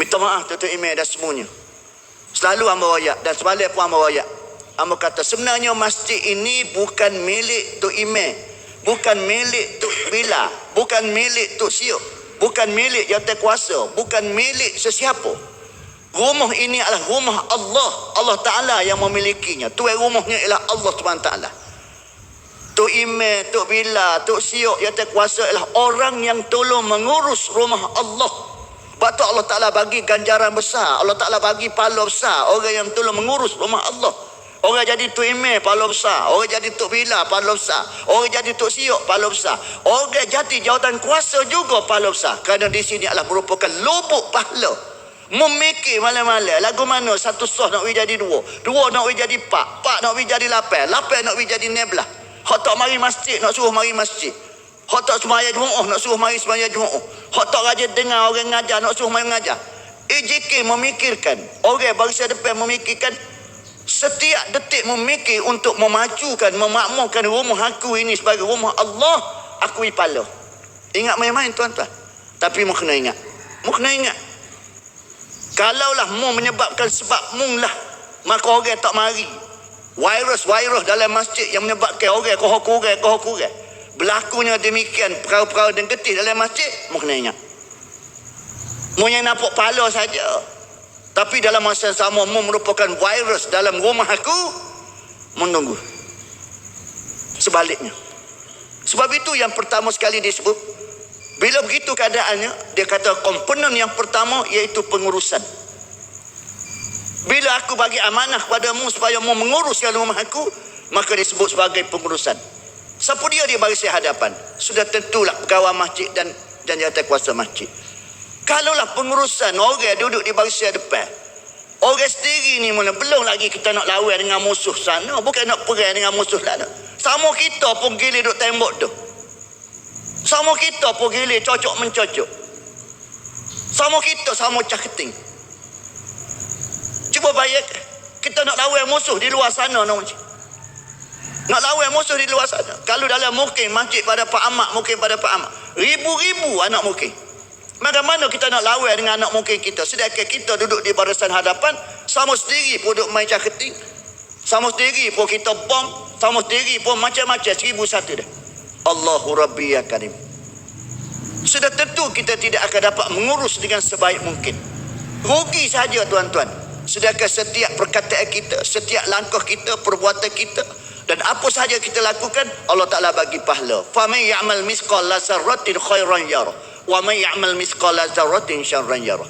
Minta maaf Tuan Imam dan semuanya. Selalu hamba wayak dan semalam pun hamba wayak. Hamba kata sebenarnya masjid ini bukan milik Tok Imam. Bukan milik Tok Bila. Bukan milik Tok Siok. Bukan milik Yata Kuasa. Bukan milik sesiapa. Rumah ini adalah rumah Allah. Allah Ta'ala yang memilikinya. Tuan rumahnya ialah Allah Ta'ala. Tok Imam, Tok Bila, Tok Siok, Yata Kuasa ialah orang yang tolong mengurus rumah Allah. Sebab tu Allah Ta'ala bagi ganjaran besar. Allah Ta'ala bagi pahala besar. Orang yang tolong mengurus rumah Allah. Orang jadi Tok Imam, pahala besar. Orang jadi Tok Bila, pahala besar. Orang jadi Tok Siok, pahala besar. Orang jadi jawatan kuasa juga pahala besar. Kerana di sini adalah merupakan lubuk pahala. Memikir malam-malam. Lagu mana satu soh nak jadi dua. Dua nak jadi empat. Empat nak jadi lapan. Lapan nak jadi nebelah. Hak tak mari masjid nak suruh mari masjid. Hak tak semaya Jumaat nak suruh mari semaya Jumaat. Hak tak rajin dengar orang ngajar nak suruh mari ngajar. EJK memikirkan. Orang barisan depan memikirkan. Setiap detik memikir untuk memajukan, memakmurkan rumah aku ini sebagai rumah Allah. Aku ipala. Ingat main-main tuan-tuan. Tapi mu kena ingat. Mu kena ingat. Kalaulah mu menyebabkan sebab mu lah. Maka orang tak mari. Virus-virus dalam masjid yang menyebabkan orang kohok-kurang, kohok-kurang. Berlakunya demikian perau-perau dan getih dalam masjid. Mu kena ingat. Mu yang nampak pala saja. Tapi dalam masa yang sama mu merupakan virus dalam rumah aku. Menunggu. Sebaliknya. Sebab itu yang pertama sekali disebut. Bila begitu keadaannya, dia kata komponen yang pertama iaitu pengurusan. Bila aku bagi amanah padamu supaya mu menguruskan rumah aku, maka disebut sebagai pengurusan. Siapa dia di barisan hadapan? Sudah tentulah pegawai masjid dan dan jawatan kuasa masjid. Kalaulah pengurusan orang duduk di barisan depan. Orang sendiri ni mula belum lagi kita nak lawan dengan musuh sana, bukan nak perang dengan musuh sana. Sama kita pun gila duduk tembok tu. Sama kita pun gila cocok mencocok. Sama kita sama caketing. Cuba bayangkan. Kita nak lawan musuh di luar sana nak macam. Nak lawan musuh di luar sana. Kalau dalam mukim masjid pada Pak Ahmad, mukim pada Pak Ahmad. Ribu-ribu anak mukim. Bagaimana kita nak lawan dengan anak mukim kita? Sedangkan kita duduk di barisan hadapan, sama sendiri pun duduk main caketing. Sama sendiri pun kita bom. Sama sendiri pun macam-macam. Seribu satu dah. Allahu Rabbi ya Karim. Sudah tentu kita tidak akan dapat mengurus dengan sebaik mungkin. Rugi saja tuan-tuan. Sedangkan setiap perkataan kita, setiap langkah kita, perbuatan kita apa sahaja kita lakukan Allah Taala bagi pahala. Faman ya'mal misqala zarratin khairan yarah wa man ya'mal misqala zarratin syarran yarah.